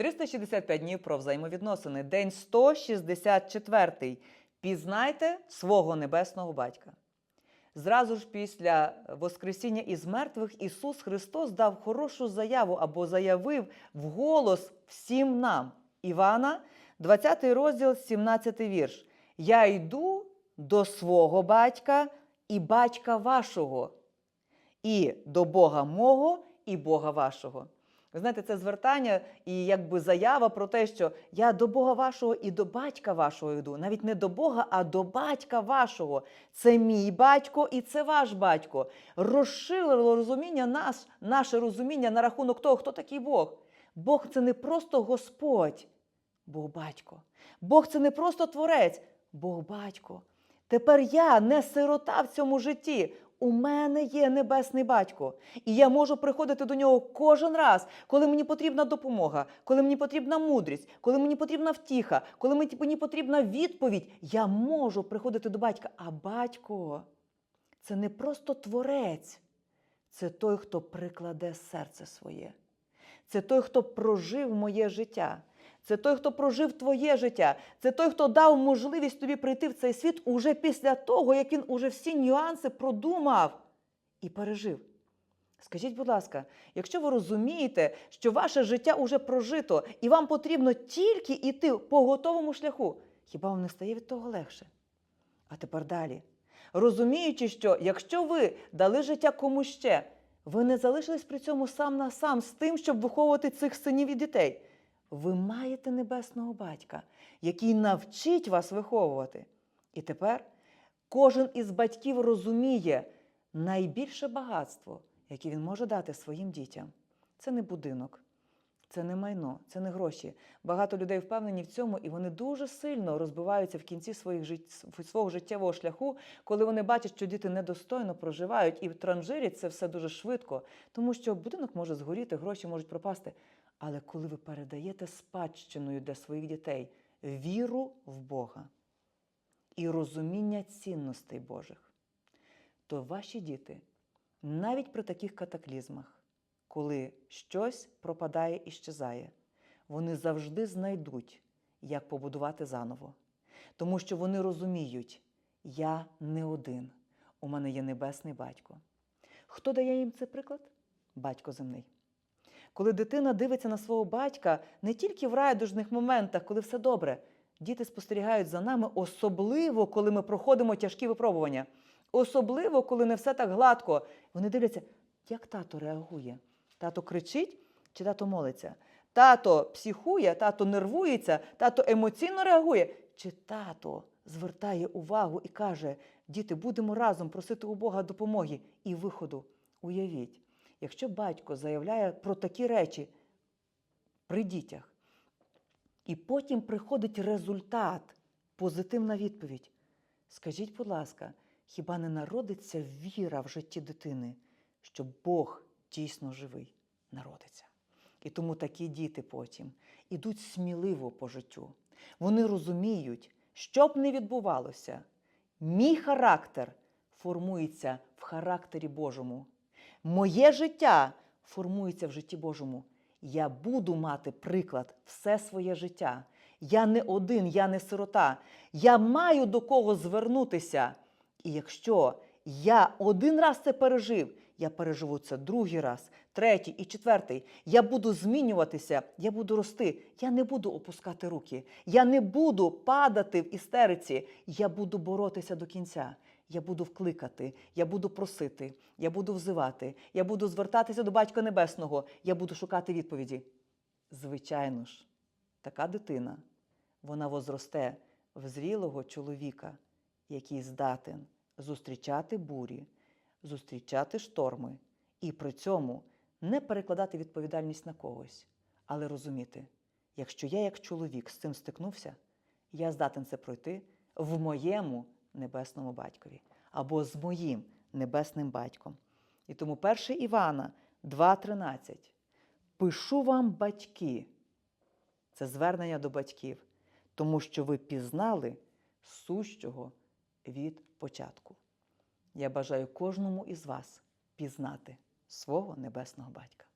365 днів про взаємовідносини. День 164. Пізнайте свого небесного батька. Зразу ж після Воскресіння із мертвих Ісус Христос дав хорошу заяву або заявив вголос всім нам. Івана, 20 розділ, 17 вірш. Я йду до свого батька і батька вашого, і до Бога мого, і Бога вашого. Ви знаєте, це звертання і якби заява про те, що я до Бога вашого і до батька вашого йду. Навіть не до Бога, а до батька вашого. Це мій батько і це ваш батько. Розширило розуміння нас, наше розуміння на рахунок того, хто такий Бог. Бог це не просто Господь, Бог батько. Бог це не просто творець, Бог батько. Тепер я не сирота в цьому житті. У мене є небесний батько, і я можу приходити до нього кожен раз, коли мені потрібна допомога, коли мені потрібна мудрість, коли мені потрібна втіха, коли мені потрібна відповідь. Я можу приходити до батька. А батько це не просто творець, це той, хто прикладе серце своє. Це той, хто прожив моє життя. Це той, хто прожив твоє життя. Це той, хто дав можливість тобі прийти в цей світ уже після того, як він уже всі нюанси продумав і пережив. Скажіть, будь ласка, якщо ви розумієте, що ваше життя уже прожито, і вам потрібно тільки йти по готовому шляху, хіба вам не стає від того легше? А тепер далі. Розуміючи, що якщо ви дали життя комусь ще, ви не залишились при цьому сам на сам з тим, щоб виховувати цих синів і дітей. Ви маєте небесного батька, який навчить вас виховувати. І тепер кожен із батьків розуміє найбільше багатство, яке він може дати своїм дітям. Це не будинок, це не майно, це не гроші. Багато людей впевнені в цьому, і вони дуже сильно розбиваються в кінці своїх жит... свого життєвого шляху, коли вони бачать, що діти недостойно проживають і транжирять це все дуже швидко, тому що будинок може згоріти, гроші можуть пропасти. Але коли ви передаєте спадщиною для своїх дітей віру в Бога і розуміння цінностей Божих, то ваші діти навіть при таких катаклізмах, коли щось пропадає і щезає, вони завжди знайдуть, як побудувати заново. Тому що вони розуміють, я не один, у мене є небесний батько. Хто дає їм цей приклад? Батько земний. Коли дитина дивиться на свого батька не тільки в райдужних моментах, коли все добре, діти спостерігають за нами, особливо, коли ми проходимо тяжкі випробування. Особливо, коли не все так гладко. Вони дивляться, як тато реагує. Тато кричить чи тато молиться. Тато психує, тато нервується, тато емоційно реагує. Чи тато звертає увагу і каже: діти, будемо разом просити у Бога допомоги і виходу. Уявіть. Якщо батько заявляє про такі речі при дітях, і потім приходить результат, позитивна відповідь, скажіть, будь ласка, хіба не народиться віра в житті дитини, що Бог дійсно живий народиться? І тому такі діти потім ідуть сміливо по життю. Вони розуміють, що б не відбувалося, мій характер формується в характері Божому. Моє життя формується в житті Божому. Я буду мати приклад все своє життя. Я не один, я не сирота. Я маю до кого звернутися. І якщо я один раз це пережив, я переживу це другий раз, третій і четвертий. Я буду змінюватися, я буду рости. Я не буду опускати руки. Я не буду падати в істериці. Я буду боротися до кінця. Я буду вкликати, я буду просити, я буду взивати, я буду звертатися до Батька Небесного, я буду шукати відповіді. Звичайно ж, така дитина, вона возросте в зрілого чоловіка, який здатен зустрічати бурі, зустрічати шторми і при цьому не перекладати відповідальність на когось, але розуміти, якщо я як чоловік з цим стикнувся, я здатен це пройти в моєму небесному батькові або з моїм небесним батьком. І тому 1 Івана 2,13. Пишу вам батьки. Це звернення до батьків, тому що ви пізнали сущого від початку. Я бажаю кожному із вас пізнати свого небесного батька.